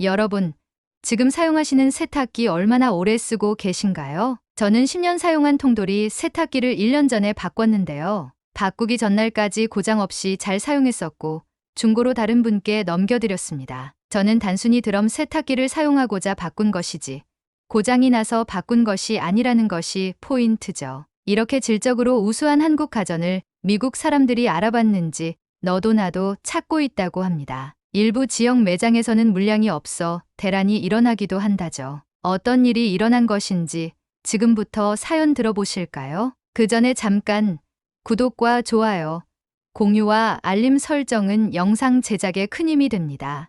여러분, 지금 사용하시는 세탁기 얼마나 오래 쓰고 계신가요? 저는 10년 사용한 통돌이 세탁기를 1년 전에 바꿨는데요. 바꾸기 전날까지 고장 없이 잘 사용했었고, 중고로 다른 분께 넘겨드렸습니다. 저는 단순히 드럼 세탁기를 사용하고자 바꾼 것이지, 고장이 나서 바꾼 것이 아니라는 것이 포인트죠. 이렇게 질적으로 우수한 한국 가전을 미국 사람들이 알아봤는지 너도 나도 찾고 있다고 합니다. 일부 지역 매장에서는 물량이 없어 대란이 일어나기도 한다죠. 어떤 일이 일어난 것인지 지금부터 사연 들어보실까요? 그 전에 잠깐 구독과 좋아요, 공유와 알림 설정은 영상 제작에 큰 힘이 됩니다.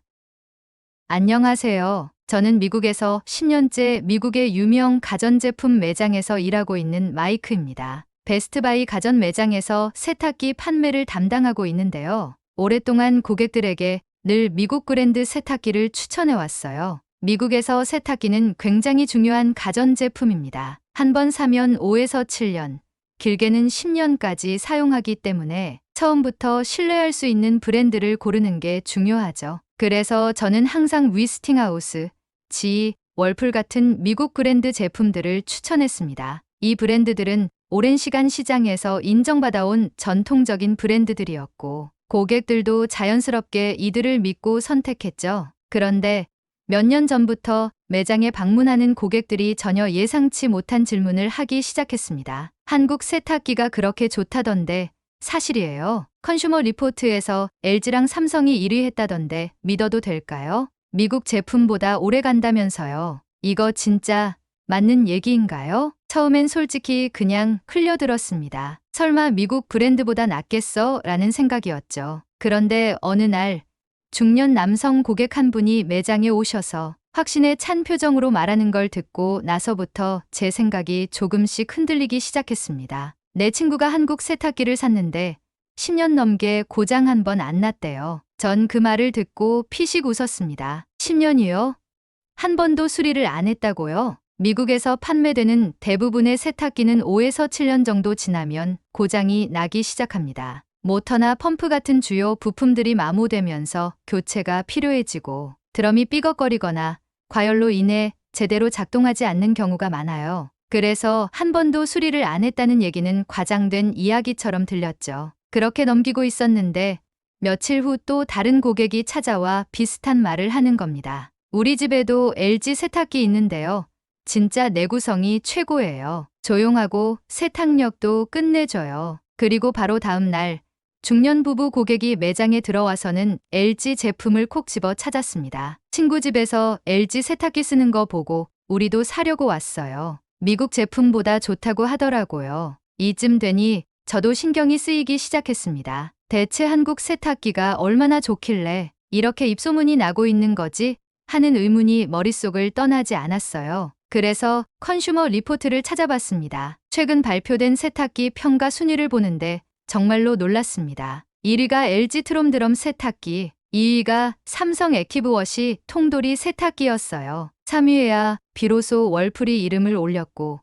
안녕하세요. 저는 미국에서 10년째 미국의 유명 가전제품 매장에서 일하고 있는 마이크입니다. 베스트바이 가전 매장에서 세탁기 판매를 담당하고 있는데요. 오랫동안 고객들에게 늘 미국 브랜드 세탁기를 추천해 왔어요. 미국에서 세탁기는 굉장히 중요한 가전제품입니다. 한 번 사면 5에서 7년, 길게는 10년까지 사용하기 때문에 처음부터 신뢰할 수 있는 브랜드를 고르는 게 중요하죠. 그래서 저는 항상 위스팅하우스, 지, 월풀 같은 미국 브랜드 제품들을 추천했습니다. 이 브랜드들은 오랜 시간 시장에서 인정받아온 전통적인 브랜드들이었고, 고객들도 자연스럽게 이들을 믿고 선택했죠. 그런데 몇 년 전부터 매장에 방문하는 고객들이 전혀 예상치 못한 질문을 하기 시작했습니다. 한국 세탁기가 그렇게 좋다던데 사실이에요. 컨슈머 리포트에서 LG랑 삼성이 1위 했다던데 믿어도 될까요? 미국 제품보다 오래 간다면서요. 이거 진짜 맞는 얘기인가요? 처음엔 솔직히 그냥 흘려들었습니다. 설마 미국 브랜드보다 낫겠어? 라는 생각이었죠. 그런데 어느 날 중년 남성 고객 한 분이 매장에 오셔서 확신에 찬 표정으로 말하는 걸 듣고 나서부터 제 생각이 조금씩 흔들리기 시작했습니다. 내 친구가 한국 세탁기를 샀는데 10년 넘게 고장 한 번 안 났대요. 전 그 말을 듣고 피식 웃었습니다. 10년이요? 한 번도 수리를 안 했다고요? 미국에서 판매되는 대부분의 세탁기는 5에서 7년 정도 지나면 고장이 나기 시작합니다. 모터나 펌프 같은 주요 부품들이 마모되면서 교체가 필요해지고 드럼이 삐걱거리거나 과열로 인해 제대로 작동하지 않는 경우가 많아요. 그래서 한 번도 수리를 안 했다는 얘기는 과장된 이야기처럼 들렸죠. 그렇게 넘기고 있었는데 며칠 후 또 다른 고객이 찾아와 비슷한 말을 하는 겁니다. 우리 집에도 LG 세탁기 있는데요. 진짜 내구성이 최고예요. 조용하고 세탁력도 끝내줘요. 그리고 바로 다음 날 중년 부부 고객이 매장에 들어와서는 LG 제품을 콕 집어 찾았습니다. 친구 집에서 LG 세탁기 쓰는 거 보고 우리도 사려고 왔어요. 미국 제품보다 좋다고 하더라고요. 이쯤 되니 저도 신경이 쓰이기 시작했습니다. 대체 한국 세탁기가 얼마나 좋길래 이렇게 입소문이 나고 있는 거지? 하는 의문이 머릿속을 떠나지 않았어요. 그래서 컨슈머 리포트를 찾아봤습니다. 최근 발표된 세탁기 평가 순위를 보는데 정말로 놀랐습니다. 1위가 LG 트롬드럼 세탁기, 2위가 삼성 액티브워시 통돌이 세탁기였어요. 3위에야 비로소 월풀이 이름을 올렸고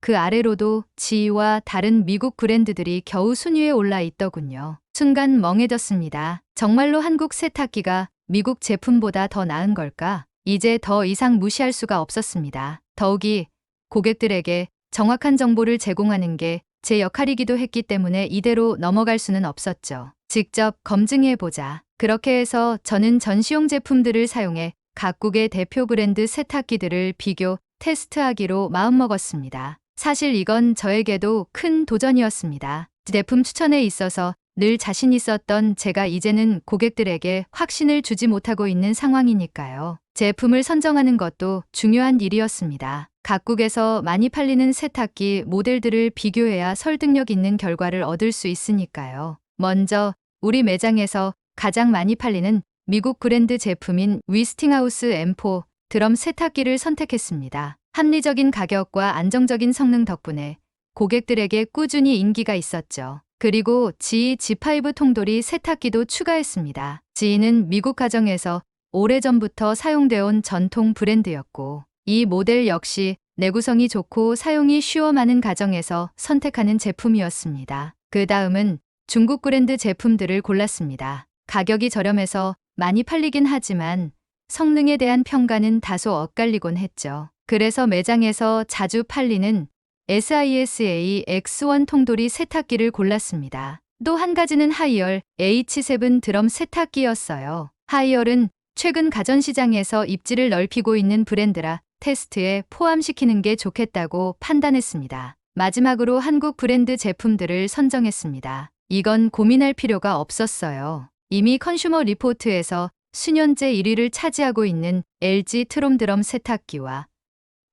그 아래로도 지위와 다른 미국 브랜드들이 겨우 순위에 올라 있더군요. 순간 멍해졌습니다. 정말로 한국 세탁기가 미국 제품보다 더 나은 걸까? 이제 더 이상 무시할 수가 없었습니다. 더욱이 고객들에게 정확한 정보를 제공하는 게 제 역할이기도 했기 때문에 이대로 넘어갈 수는 없었죠. 직접 검증해 보자. 그렇게 해서 저는 전시용 제품들을 사용해 각국의 대표 브랜드 세탁기들을 비교, 테스트하기로 마음먹었습니다. 사실 이건 저에게도 큰 도전이었습니다. 제품 추천에 있어서 늘 자신 있었던 제가 이제는 고객들에게 확신을 주지 못하고 있는 상황이니까요. 제품을 선정하는 것도 중요한 일이었습니다. 각국에서 많이 팔리는 세탁기 모델들을 비교해야 설득력 있는 결과를 얻을 수 있으니까요. 먼저 우리 매장에서 가장 많이 팔리는 미국 브랜드 제품인 위스팅하우스 M4 드럼 세탁기를 선택했습니다. 합리적인 가격과 안정적인 성능 덕분에 고객들에게 꾸준히 인기가 있었죠. 그리고 G G5 통돌이 세탁기도 추가했습니다. G는 미국 가정에서 오래전부터 사용되어 온 전통 브랜드였고 이 모델 역시 내구성이 좋고 사용이 쉬워 많은 가정에서 선택하는 제품이었습니다. 그 다음은 중국 브랜드 제품들을 골랐습니다. 가격이 저렴해서 많이 팔리긴 하지만 성능에 대한 평가는 다소 엇갈리곤 했죠. 그래서 매장에서 자주 팔리는 SISA X1 통돌이 세탁기를 골랐습니다. 또 한 가지는 하이얼 H7 드럼 세탁기였어요. 하이얼은 최근 가전시장에서 입지를 넓히고 있는 브랜드라 테스트에 포함시키는 게 좋겠다고 판단했습니다. 마지막으로 한국 브랜드 제품들을 선정했습니다. 이건 고민할 필요가 없었어요. 이미 컨슈머 리포트에서 수년째 1위를 차지하고 있는 LG 트롬 드럼 세탁기와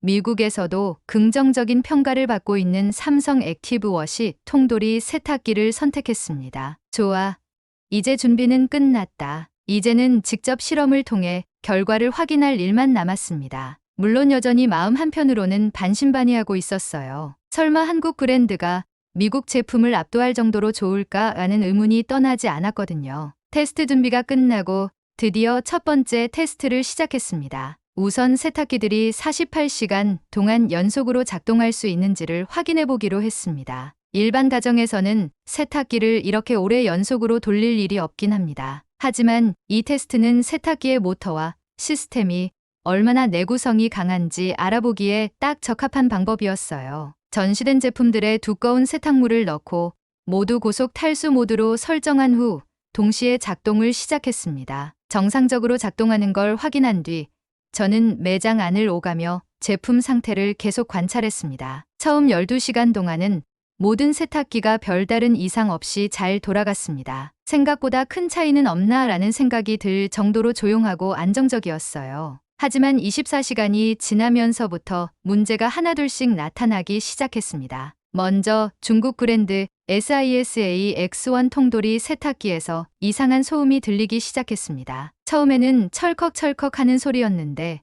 미국에서도 긍정적인 평가를 받고 있는 삼성 액티브워시 통돌이 세탁기를 선택했습니다. 좋아. 이제 준비는 끝났다. 이제는 직접 실험을 통해 결과를 확인할 일만 남았습니다. 물론 여전히 마음 한편으로는 반신반의하고 있었어요. 설마 한국 브랜드가 미국 제품을 압도할 정도로 좋을까라는 의문이 떠나지 않았거든요. 테스트 준비가 끝나고 드디어 첫 번째 테스트를 시작했습니다. 우선 세탁기들이 48시간 동안 연속으로 작동할 수 있는지를 확인해 보기로 했습니다. 일반 가정에서는 세탁기를 이렇게 오래 연속으로 돌릴 일이 없긴 합니다. 하지만 이 테스트는 세탁기의 모터와 시스템이 얼마나 내구성이 강한지 알아보기에 딱 적합한 방법이었어요. 전시된 제품들의 두꺼운 세탁물을 넣고 모두 고속 탈수 모드로 설정한 후 동시에 작동을 시작했습니다. 정상적으로 작동하는 걸 확인한 뒤 저는 매장 안을 오가며 제품 상태를 계속 관찰했습니다. 처음 12시간 동안은 모든 세탁기가 별다른 이상 없이 잘 돌아갔습니다. 생각보다 큰 차이는 없나 라는 생각이 들 정도로 조용하고 안정적이었어요. 하지만 24시간이 지나면서부터 문제가 하나둘씩 나타나기 시작했습니다. 먼저 중국 브랜드 SISA X1 통돌이 세탁기에서 이상한 소음이 들리기 시작했습니다. 처음에는 철컥철컥 하는 소리였는데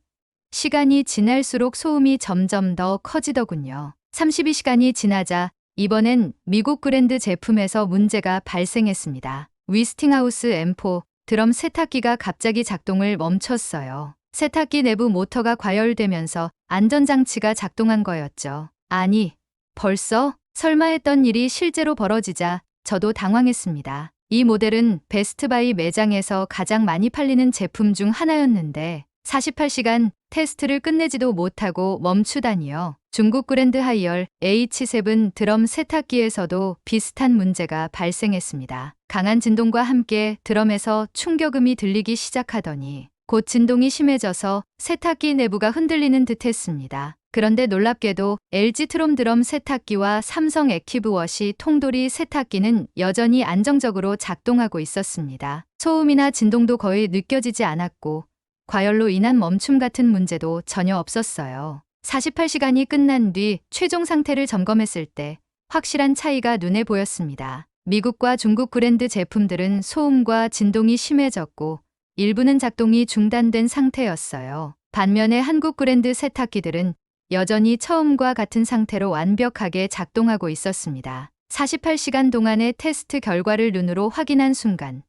시간이 지날수록 소음이 점점 더 커지더군요. 32시간이 지나자 이번엔 미국 브랜드 제품에서 문제가 발생했습니다. 위스팅하우스 M4 드럼 세탁기가 갑자기 작동을 멈췄어요. 세탁기 내부 모터가 과열되면서 안전장치가 작동한 거였죠. 아니, 벌써? 설마 했던 일이 실제로 벌어지자 저도 당황했습니다. 이 모델은 베스트바이 매장에서 가장 많이 팔리는 제품 중 하나였는데 48시간 테스트를 끝내지도 못하고 멈추다니요. 중국 브랜드 하이얼 H7 드럼 세탁기에서도 비슷한 문제가 발생했습니다. 강한 진동과 함께 드럼에서 충격음이 들리기 시작하더니 곧 진동이 심해져서 세탁기 내부가 흔들리는 듯 했습니다. 그런데 놀랍게도 LG 트롬 드럼 세탁기와 삼성 액티브워시 통돌이 세탁기는 여전히 안정적으로 작동하고 있었습니다. 소음이나 진동도 거의 느껴지지 않았고 과열로 인한 멈춤 같은 문제도 전혀 없었어요. 48시간이 끝난 뒤 최종 상태를 점검했을 때 확실한 차이가 눈에 보였습니다. 미국과 중국 브랜드 제품들은 소음과 진동이 심해졌고 일부는 작동이 중단된 상태였어요. 반면에 한국 브랜드 세탁기들은 여전히 처음과 같은 상태로 완벽하게 작동하고 있었습니다. 48시간 동안의 테스트 결과를 눈으로 확인한 순간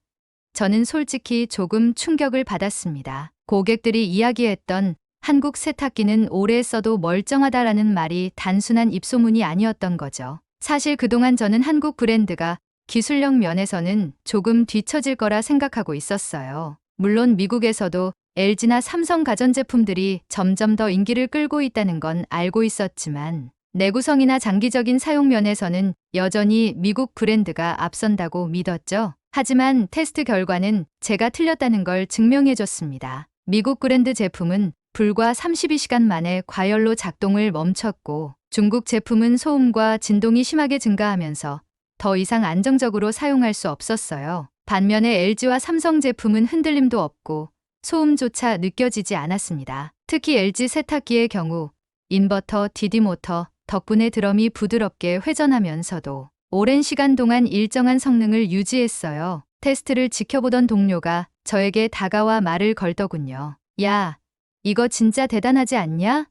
저는 솔직히 조금 충격을 받았습니다. 고객들이 이야기했던 한국 세탁기는 오래 써도 멀쩡하다라는 말이 단순한 입소문이 아니었던 거죠. 사실 그동안 저는 한국 브랜드가 기술력 면에서는 조금 뒤처질 거라 생각하고 있었어요. 물론 미국에서도 LG나 삼성 가전제품들이 점점 더 인기를 끌고 있다는 건 알고 있었지만 내구성이나 장기적인 사용 면에서는 여전히 미국 브랜드가 앞선다고 믿었죠. 하지만 테스트 결과는 제가 틀렸다는 걸 증명해줬습니다. 미국 브랜드 제품은 불과 32시간 만에 과열로 작동을 멈췄고 중국 제품은 소음과 진동이 심하게 증가하면서 더 이상 안정적으로 사용할 수 없었어요. 반면에 LG와 삼성 제품은 흔들림도 없고 소음조차 느껴지지 않았습니다. 특히 LG 세탁기의 경우 인버터, DD 모터 덕분에 드럼이 부드럽게 회전하면서도 오랜 시간 동안 일정한 성능을 유지했어요. 테스트를 지켜보던 동료가 저에게 다가와 말을 걸더군요. 야, 이거 진짜 대단하지 않냐?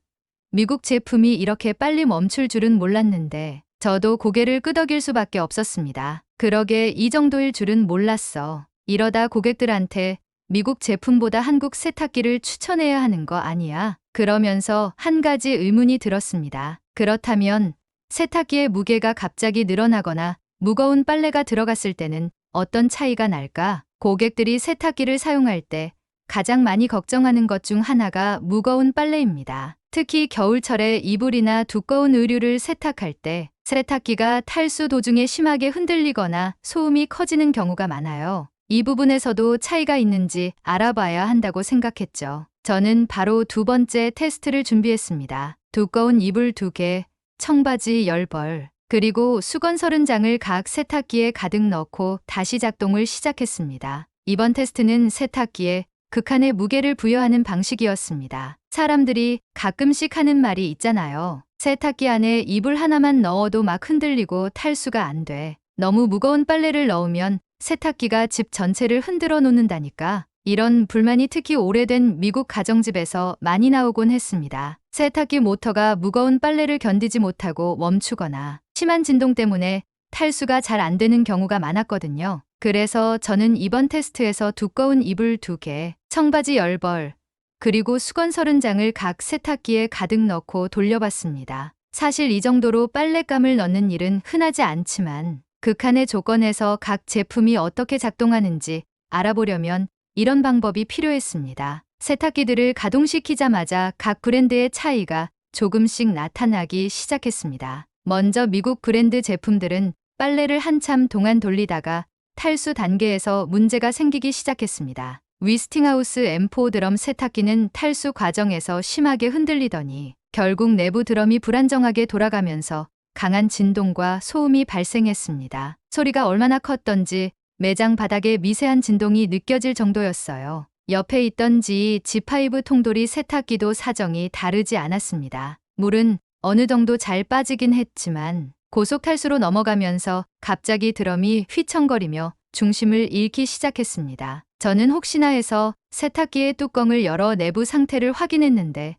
미국 제품이 이렇게 빨리 멈출 줄은 몰랐는데 저도 고개를 끄덕일 수밖에 없었습니다. 그러게 이 정도일 줄은 몰랐어. 이러다 고객들한테 미국 제품보다 한국 세탁기를 추천해야 하는 거 아니야? 그러면서 한 가지 의문이 들었습니다. 그렇다면 세탁기의 무게가 갑자기 늘어나거나 무거운 빨래가 들어갔을 때는 어떤 차이가 날까? 고객들이 세탁기를 사용할 때 가장 많이 걱정하는 것 중 하나가 무거운 빨래입니다. 특히 겨울철에 이불이나 두꺼운 의류를 세탁할 때 세탁기가 탈수 도중에 심하게 흔들리거나 소음이 커지는 경우가 많아요. 이 부분에서도 차이가 있는지 알아봐야 한다고 생각했죠. 저는 바로 두 번째 테스트를 준비했습니다. 두꺼운 이불 두 개, 청바지 10벌, 그리고 수건 30장을 각 세탁기에 가득 넣고 다시 작동을 시작했습니다. 이번 테스트는 세탁기에 극한의 무게를 부여하는 방식이었습니다. 사람들이 가끔씩 하는 말이 있잖아요. 세탁기 안에 이불 하나만 넣어도 막 흔들리고 탈수가 안 돼. 너무 무거운 빨래를 넣으면 세탁기가 집 전체를 흔들어 놓는다니까. 이런 불만이 특히 오래된 미국 가정집에서 많이 나오곤 했습니다. 세탁기 모터가 무거운 빨래를 견디지 못하고 멈추거나 심한 진동 때문에 탈수가 잘 안 되는 경우가 많았거든요. 그래서 저는 이번 테스트에서 두꺼운 이불 2개, 청바지 10벌, 그리고 수건 30장을 각 세탁기에 가득 넣고 돌려봤습니다. 사실 이 정도로 빨랫감을 넣는 일은 흔하지 않지만 극한의 조건에서 각 제품이 어떻게 작동하는지 알아보려면 이런 방법이 필요했습니다. 세탁기들을 가동시키자마자 각 브랜드의 차이가 조금씩 나타나기 시작했습니다. 먼저 미국 브랜드 제품들은 빨래를 한참 동안 돌리다가 탈수 단계에서 문제가 생기기 시작했습니다. 위스팅하우스 M4 드럼 세탁기는 탈수 과정에서 심하게 흔들리더니 결국 내부 드럼이 불안정하게 돌아가면서 강한 진동과 소음이 발생했습니다. 소리가 얼마나 컸던지 매장 바닥에 미세한 진동이 느껴질 정도였어요. 옆에 있던 G G5 통돌이 세탁기도 사정이 다르지 않았습니다. 물은 어느 정도 잘 빠지긴 했지만 고속 탈수로 넘어가면서 갑자기 드럼이 휘청거리며 중심을 잃기 시작했습니다. 저는 혹시나 해서 세탁기의 뚜껑을 열어 내부 상태를 확인했는데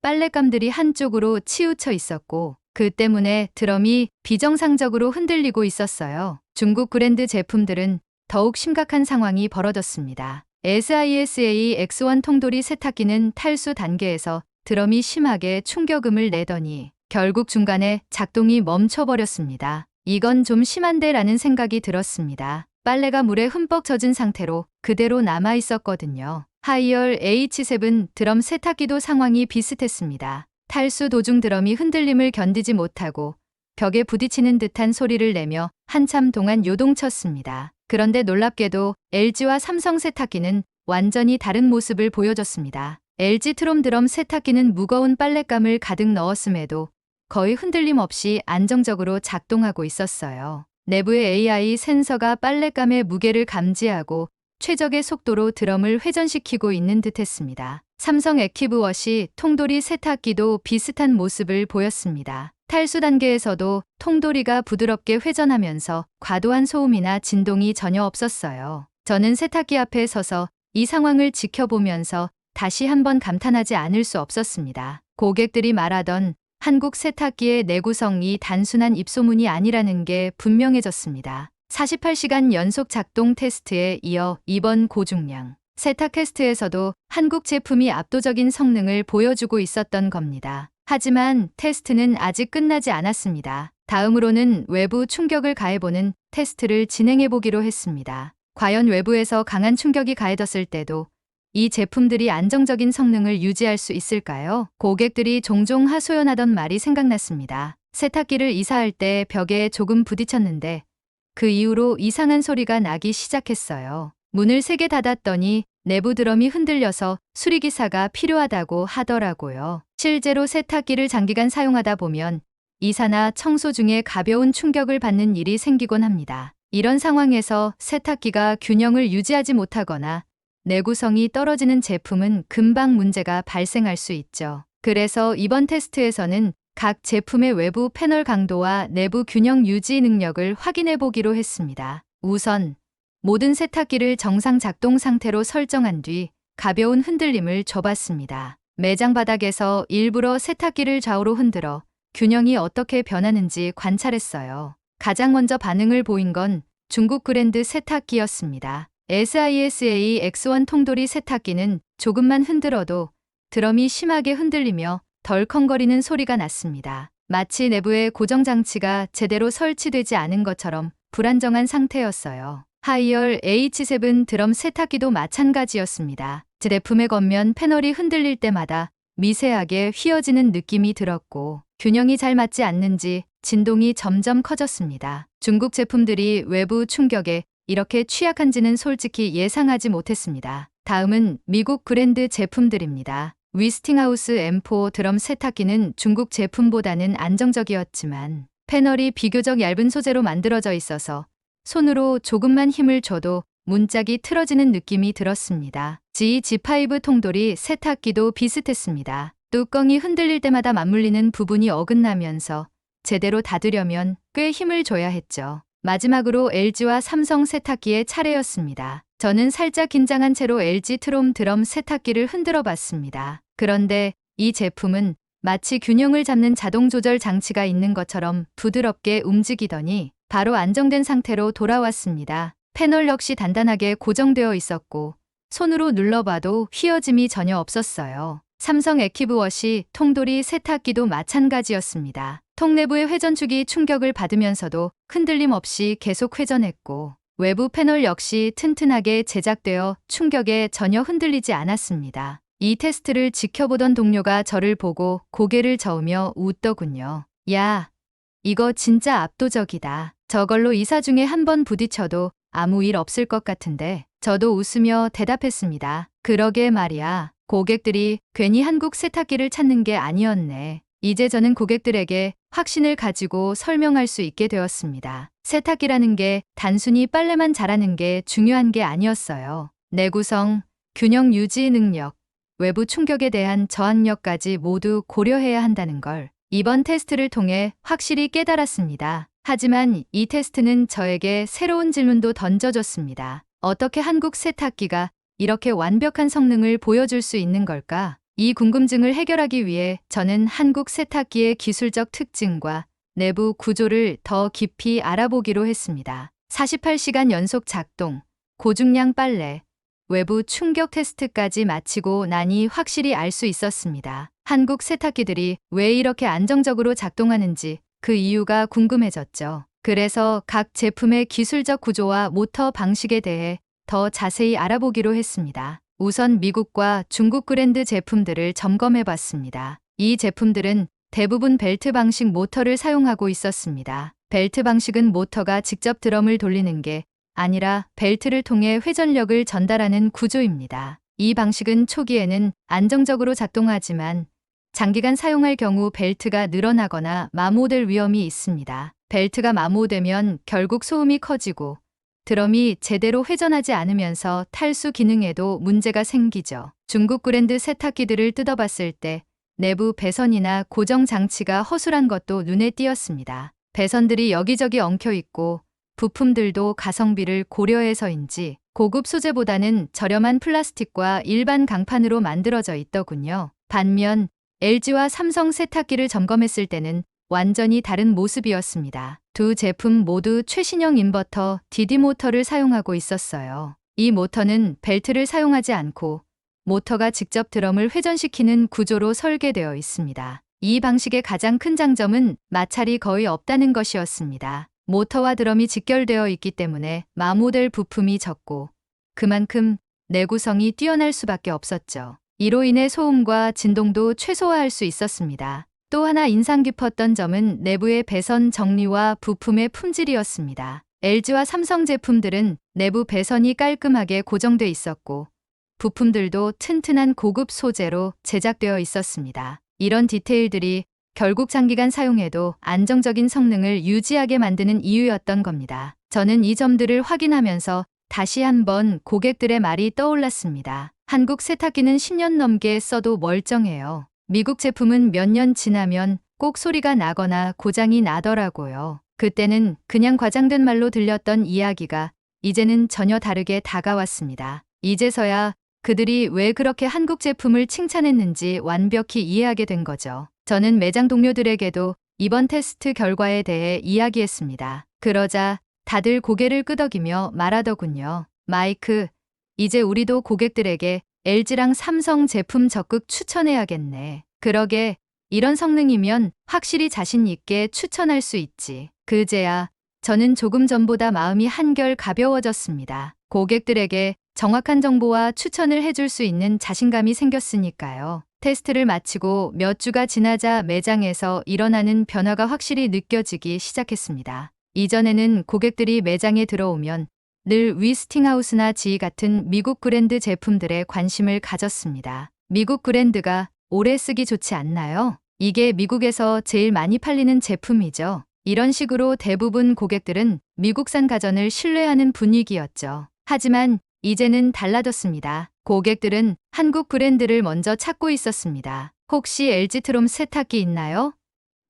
빨랫감들이 한쪽으로 치우쳐 있었고 그 때문에 드럼이 비정상적으로 흔들리고 있었어요. 중국 브랜드 제품들은 더욱 심각한 상황이 벌어졌습니다. SISA X1 통돌이 세탁기는 탈수 단계에서 드럼이 심하게 충격음을 내더니 결국 중간에 작동이 멈춰버렸습니다. 이건 좀 심한데 라는 생각이 들었습니다. 빨래가 물에 흠뻑 젖은 상태로 그대로 남아 있었거든요. 하이얼 H7 드럼 세탁기도 상황이 비슷했습니다. 탈수 도중 드럼이 흔들림을 견디지 못하고 벽에 부딪히는 듯한 소리를 내며 한참 동안 요동쳤습니다. 그런데 놀랍게도 LG와 삼성 세탁기는 완전히 다른 모습을 보여줬습니다. LG 트롬 드럼 세탁기는 무거운 빨랫감을 가득 넣었음에도 거의 흔들림 없이 안정적으로 작동하고 있었어요. 내부의 AI 센서가 빨랫감의 무게를 감지하고 최적의 속도로 드럼을 회전시키고 있는 듯 했습니다. 삼성 액티브워시 통돌이 세탁기도 비슷한 모습을 보였습니다. 탈수 단계에서도 통돌이가 부드럽게 회전하면서 과도한 소음이나 진동이 전혀 없었어요. 저는 세탁기 앞에 서서 이 상황을 지켜보면서 다시 한번 감탄하지 않을 수 없었습니다. 고객들이 말하던 한국 세탁기의 내구성이 단순한 입소문이 아니라는 게 분명해졌습니다. 48시간 연속 작동 테스트에 이어 이번 고중량 세탁 테스트에서도 한국 제품이 압도적인 성능을 보여주고 있었던 겁니다. 하지만 테스트는 아직 끝나지 않았습니다. 다음으로는 외부 충격을 가해보는 테스트를 진행해보기로 했습니다. 과연 외부에서 강한 충격이 가해졌을 때도 이 제품들이 안정적인 성능을 유지할 수 있을까요? 고객들이 종종 하소연하던 말이 생각났습니다. 세탁기를 이사할 때 벽에 조금 부딪혔는데 그 이후로 이상한 소리가 나기 시작했어요. 문을 세게 닫았더니 내부 드럼이 흔들려서 수리기사가 필요하다고 하더라고요. 실제로 세탁기를 장기간 사용하다 보면 이사나 청소 중에 가벼운 충격을 받는 일이 생기곤 합니다. 이런 상황에서 세탁기가 균형을 유지하지 못하거나 내구성이 떨어지는 제품은 금방 문제가 발생할 수 있죠. 그래서 이번 테스트에서는 각 제품의 외부 패널 강도와 내부 균형 유지 능력을 확인해 보기로 했습니다. 우선 모든 세탁기를 정상 작동 상태로 설정한 뒤 가벼운 흔들림을 줘봤습니다. 매장 바닥에서 일부러 세탁기를 좌우로 흔들어 균형이 어떻게 변하는지 관찰했어요. 가장 먼저 반응을 보인 건 중국 브랜드 세탁기였습니다. SISA X1 통돌이 세탁기는 조금만 흔들어도 드럼이 심하게 흔들리며 덜컹거리는 소리가 났습니다. 마치 내부의 고정장치가 제대로 설치되지 않은 것처럼 불안정한 상태였어요. 하이얼 H7 드럼 세탁기도 마찬가지였습니다. 제품의 겉면 패널이 흔들릴 때마다 미세하게 휘어지는 느낌이 들었고 균형이 잘 맞지 않는지 진동이 점점 커졌습니다. 중국 제품들이 외부 충격에 이렇게 취약한지는 솔직히 예상하지 못했습니다. 다음은 미국 브랜드 제품들입니다. 위스팅하우스 M4 드럼 세탁기는 중국 제품보다는 안정적이었지만 패널이 비교적 얇은 소재로 만들어져 있어서 손으로 조금만 힘을 줘도 문짝이 틀어지는 느낌이 들었습니다. G G5 통돌이 세탁기도 비슷했습니다. 뚜껑이 흔들릴 때마다 맞물리는 부분이 어긋나면서 제대로 닫으려면 꽤 힘을 줘야 했죠. 마지막으로 LG와 삼성 세탁기의 차례였습니다. 저는 살짝 긴장한 채로 LG 트롬 드럼 세탁기를 흔들어 봤습니다. 그런데 이 제품은 마치 균형을 잡는 자동 조절 장치가 있는 것처럼 부드럽게 움직이더니 바로 안정된 상태로 돌아왔습니다. 패널 역시 단단하게 고정되어 있었고 손으로 눌러봐도 휘어짐이 전혀 없었어요. 삼성 액티브워시 통돌이 세탁기도 마찬가지였습니다. 통 내부의 회전축이 충격을 받으면서도 흔들림 없이 계속 회전했고 외부 패널 역시 튼튼하게 제작되어 충격에 전혀 흔들리지 않았습니다. 이 테스트를 지켜보던 동료가 저를 보고 고개를 저으며 웃더군요. 야, 이거 진짜 압도적이다. 저걸로 이사 중에 한 번 부딪혀도 아무 일 없을 것 같은데 저도 웃으며 대답했습니다. 그러게 말이야. 고객들이 괜히 한국 세탁기를 찾는 게 아니었네. 이제 저는 고객들에게 확신을 가지고 설명할 수 있게 되었습니다. 세탁기라는 게 단순히 빨래만 잘하는 게 중요한 게 아니었어요. 내구성, 균형 유지 능력, 외부 충격에 대한 저항력까지 모두 고려해야 한다는 걸 이번 테스트를 통해 확실히 깨달았습니다. 하지만 이 테스트는 저에게 새로운 질문도 던져줬습니다. 어떻게 한국 세탁기가 이렇게 완벽한 성능을 보여줄 수 있는 걸까? 이 궁금증을 해결하기 위해 저는 한국 세탁기의 기술적 특징과 내부 구조를 더 깊이 알아보기로 했습니다. 48시간 연속 작동, 고중량 빨래, 외부 충격 테스트까지 마치고 나니 확실히 알 수 있었습니다. 한국 세탁기들이 왜 이렇게 안정적으로 작동하는지 그 이유가 궁금해졌죠. 그래서 각 제품의 기술적 구조와 모터 방식에 대해 더 자세히 알아보기로 했습니다. 우선 미국과 중국 브랜드 제품들을 점검해 봤습니다. 이 제품들은 대부분 벨트 방식 모터를 사용하고 있었습니다. 벨트 방식은 모터가 직접 드럼을 돌리는 게 아니라 벨트를 통해 회전력을 전달하는 구조입니다. 이 방식은 초기에는 안정적으로 작동하지만 장기간 사용할 경우 벨트가 늘어나거나 마모될 위험이 있습니다. 벨트가 마모되면 결국 소음이 커지고 드럼이 제대로 회전하지 않으면서 탈수 기능에도 문제가 생기죠. 중국 브랜드 세탁기들을 뜯어봤을 때 내부 배선이나 고정 장치가 허술한 것도 눈에 띄었습니다. 배선들이 여기저기 엉켜 있고 부품들도 가성비를 고려해서인지 고급 소재보다는 저렴한 플라스틱과 일반 강판으로 만들어져 있더군요. 반면 LG와 삼성 세탁기를 점검했을 때는 완전히 다른 모습이었습니다. 두 제품 모두 최신형 인버터 DD 모터를 사용하고 있었어요. 이 모터는 벨트를 사용하지 않고 모터가 직접 드럼을 회전시키는 구조로 설계되어 있습니다. 이 방식의 가장 큰 장점은 마찰이 거의 없다는 것이었습니다. 모터와 드럼이 직결되어 있기 때문에 마모될 부품이 적고 그만큼 내구성이 뛰어날 수밖에 없었죠. 이로 인해 소음과 진동도 최소화할 수 있었습니다. 또 하나 인상 깊었던 점은 내부의 배선 정리와 부품의 품질이었습니다. LG와 삼성 제품들은 내부 배선이 깔끔하게 고정돼 있었고 부품들도 튼튼한 고급 소재로 제작되어 있었습니다. 이런 디테일들이 결국 장기간 사용해도 안정적인 성능을 유지하게 만드는 이유였던 겁니다. 저는 이 점들을 확인하면서 다시 한번 고객들의 말이 떠올랐습니다. 한국 세탁기는 10년 넘게 써도 멀쩡해요. 미국 제품은 몇 년 지나면 꼭 소리가 나거나 고장이 나더라고요. 그때는 그냥 과장된 말로 들렸던 이야기가 이제는 전혀 다르게 다가왔습니다. 이제서야 그들이 왜 그렇게 한국 제품을 칭찬했는지 완벽히 이해하게 된 거죠. 저는 매장 동료들에게도 이번 테스트 결과에 대해 이야기했습니다. 그러자 다들 고개를 끄덕이며 말하더군요. 마이크, 이제 우리도 고객들에게 LG랑 삼성 제품 적극 추천해야겠네. 그러게, 이런 성능이면 확실히 자신 있게 추천할 수 있지. 그제야 저는 조금 전보다 마음이 한결 가벼워졌습니다. 고객들에게 정확한 정보와 추천을 해줄 수 있는 자신감이 생겼으니까요. 테스트를 마치고 몇 주가 지나자 매장에서 일어나는 변화가 확실히 느껴지기 시작했습니다. 이전에는 고객들이 매장에 들어오면 늘 위스팅하우스나 지이 같은 미국 브랜드 제품들에 관심을 가졌습니다. 미국 브랜드가 오래 쓰기 좋지 않나요? 이게 미국에서 제일 많이 팔리는 제품이죠. 이런 식으로 대부분 고객들은 미국산 가전을 신뢰하는 분위기였죠. 하지만 이제는 달라졌습니다. 고객들은 한국 브랜드를 먼저 찾고 있었습니다. 혹시 LG트롬 세탁기 있나요?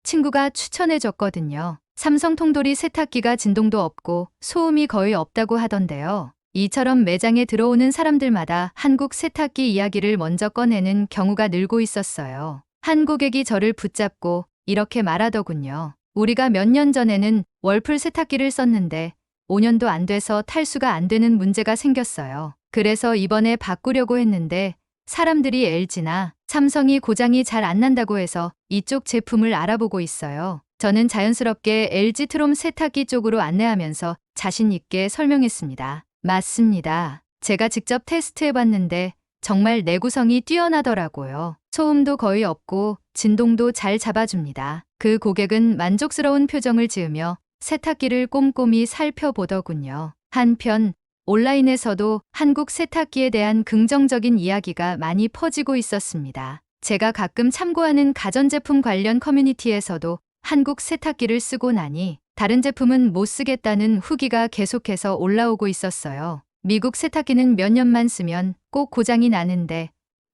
친구가 추천해줬거든요. 삼성 통돌이 세탁기가 진동도 없고 소음이 거의 없다고 하던데요. 이처럼 매장에 들어오는 사람들마다 한국 세탁기 이야기를 먼저 꺼내는 경우가 늘고 있었어요. 한 고객이 저를 붙잡고 이렇게 말하더군요. 우리가 몇 년 전에는 월풀 세탁기를 썼는데 5년도 안 돼서 탈수가 안 되는 문제가 생겼어요. 그래서 이번에 바꾸려고 했는데 사람들이 LG나 삼성이 고장이 잘 안 난다고 해서 이쪽 제품을 알아보고 있어요. 저는 자연스럽게 LG 트롬 세탁기 쪽으로 안내하면서 자신 있게 설명했습니다. 맞습니다. 제가 직접 테스트해 봤는데 정말 내구성이 뛰어나더라고요. 소음도 거의 없고 진동도 잘 잡아줍니다. 그 고객은 만족스러운 표정을 지으며 세탁기를 꼼꼼히 살펴보더군요. 한편 온라인에서도 한국 세탁기에 대한 긍정적인 이야기가 많이 퍼지고 있었습니다. 제가 가끔 참고하는 가전제품 관련 커뮤니티에서도 한국 세탁기를 쓰고 나니 다른 제품은 못 쓰겠다는 후기가 계속해서 올라오고 있었어요. 미국 세탁기는 몇 년만 쓰면 꼭 고장이 나는데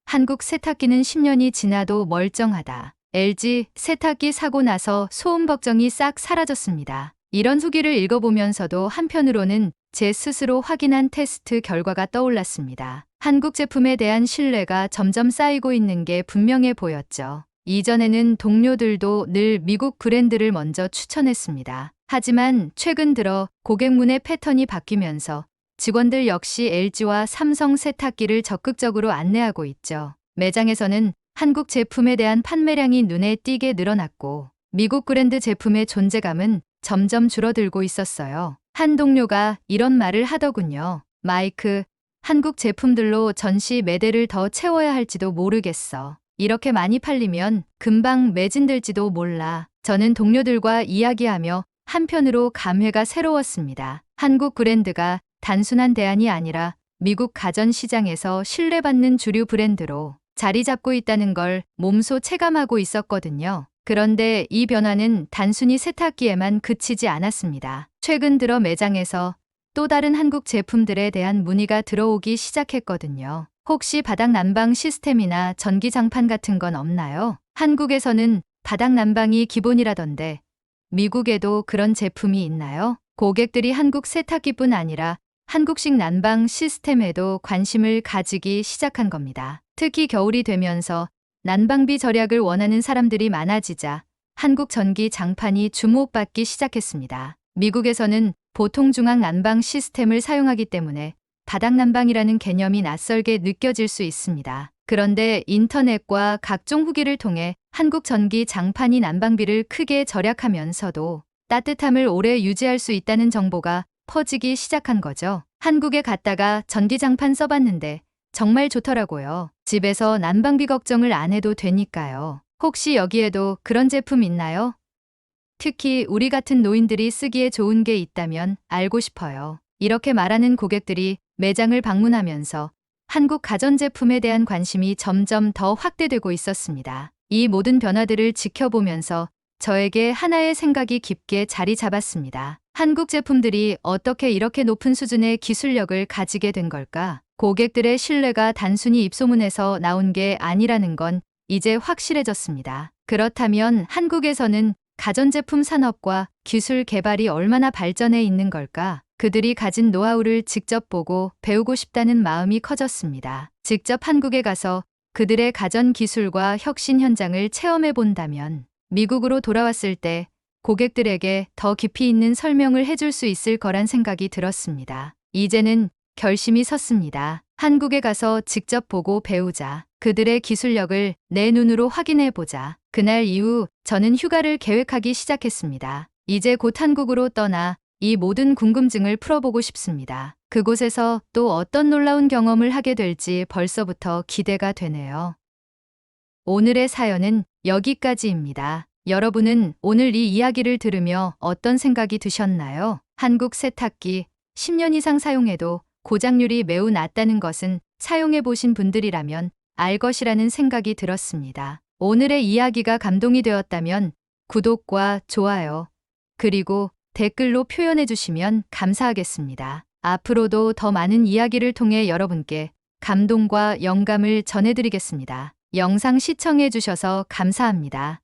한국 세탁기는 10년이 지나도 멀쩡하다. LG 세탁기 사고 나서 소음 걱정이 싹 사라졌습니다. 이런 후기를 읽어보면서도 한편으로는 제 스스로 확인한 테스트 결과가 떠올랐습니다. 한국 제품에 대한 신뢰가 점점 쌓이고 있는 게 분명해 보였죠. 이전에는 동료들도 늘 미국 브랜드를 먼저 추천했습니다. 하지만 최근 들어 고객문의 패턴이 바뀌면서 직원들 역시 LG와 삼성 세탁기를 적극적으로 안내하고 있죠. 매장에서는 한국 제품에 대한 판매량이 눈에 띄게 늘어났고 미국 브랜드 제품의 존재감은 점점 줄어들고 있었어요. 한 동료가 이런 말을 하더군요. 마이크, 한국 제품들로 전시 매대를 더 채워야 할지도 모르겠어. 이렇게 많이 팔리면 금방 매진될지도 몰라. 저는 동료들과 이야기하며 한편으로 감회가 새로웠습니다. 한국 브랜드가 단순한 대안이 아니라 미국 가전 시장에서 신뢰받는 주류 브랜드로 자리 잡고 있다는 걸 몸소 체감하고 있었거든요. 그런데 이 변화는 단순히 세탁기에만 그치지 않았습니다. 최근 들어 매장에서 또 다른 한국 제품들에 대한 문의가 들어오기 시작했거든요. 혹시 바닥 난방 시스템이나 전기 장판 같은 건 없나요? 한국에서는 바닥 난방이 기본이라던데 미국에도 그런 제품이 있나요? 고객들이 한국 세탁기뿐 아니라 한국식 난방 시스템에도 관심을 가지기 시작한 겁니다. 특히 겨울이 되면서 난방비 절약을 원하는 사람들이 많아지자 한국 전기 장판이 주목받기 시작했습니다. 미국에서는 보통 중앙 난방 시스템을 사용하기 때문에 바닥 난방이라는 개념이 낯설게 느껴질 수 있습니다. 그런데 인터넷과 각종 후기를 통해 한국 전기 장판이 난방비를 크게 절약하면서도 따뜻함을 오래 유지할 수 있다는 정보가 퍼지기 시작한 거죠. 한국에 갔다가 전기장판 써봤는데 정말 좋더라고요. 집에서 난방비 걱정을 안 해도 되니까요. 혹시 여기에도 그런 제품 있나요? 특히 우리 같은 노인들이 쓰기에 좋은 게 있다면 알고 싶어요. 이렇게 말하는 고객들이 매장을 방문하면서 한국 가전제품에 대한 관심이 점점 더 확대되고 있었습니다. 이 모든 변화들을 지켜보면서 저에게 하나의 생각이 깊게 자리 잡았습니다. 한국 제품들이 어떻게 이렇게 높은 수준의 기술력을 가지게 된 걸까? 고객들의 신뢰가 단순히 입소문에서 나온 게 아니라는 건 이제 확실해졌습니다. 그렇다면 한국에서는 가전제품 산업과 기술 개발이 얼마나 발전해 있는 걸까? 그들이 가진 노하우를 직접 보고 배우고 싶다는 마음이 커졌습니다. 직접 한국에 가서 그들의 가전 기술과 혁신 현장을 체험해 본다면 미국으로 돌아왔을 때 고객들에게 더 깊이 있는 설명을 해줄 수 있을 거란 생각이 들었습니다. 이제는 결심이 섰습니다. 한국에 가서 직접 보고 배우자. 그들의 기술력을 내 눈으로 확인해 보자. 그날 이후 저는 휴가를 계획하기 시작했습니다. 이제 곧 한국으로 떠나 이 모든 궁금증을 풀어보고 싶습니다. 그곳에서 또 어떤 놀라운 경험을 하게 될지 벌써부터 기대가 되네요. 오늘의 사연은 여기까지입니다. 여러분은 오늘 이 이야기를 들으며 어떤 생각이 드셨나요? 한국 세탁기 10년 이상 사용해도 고장률이 매우 낮다는 것은 사용해 보신 분들이라면 알 것이라는 생각이 들었습니다. 오늘의 이야기가 감동이 되었다면 구독과 좋아요, 그리고 댓글로 표현해 주시면 감사하겠습니다. 앞으로도 더 많은 이야기를 통해 여러분께 감동과 영감을 전해드리겠습니다. 영상 시청해 주셔서 감사합니다.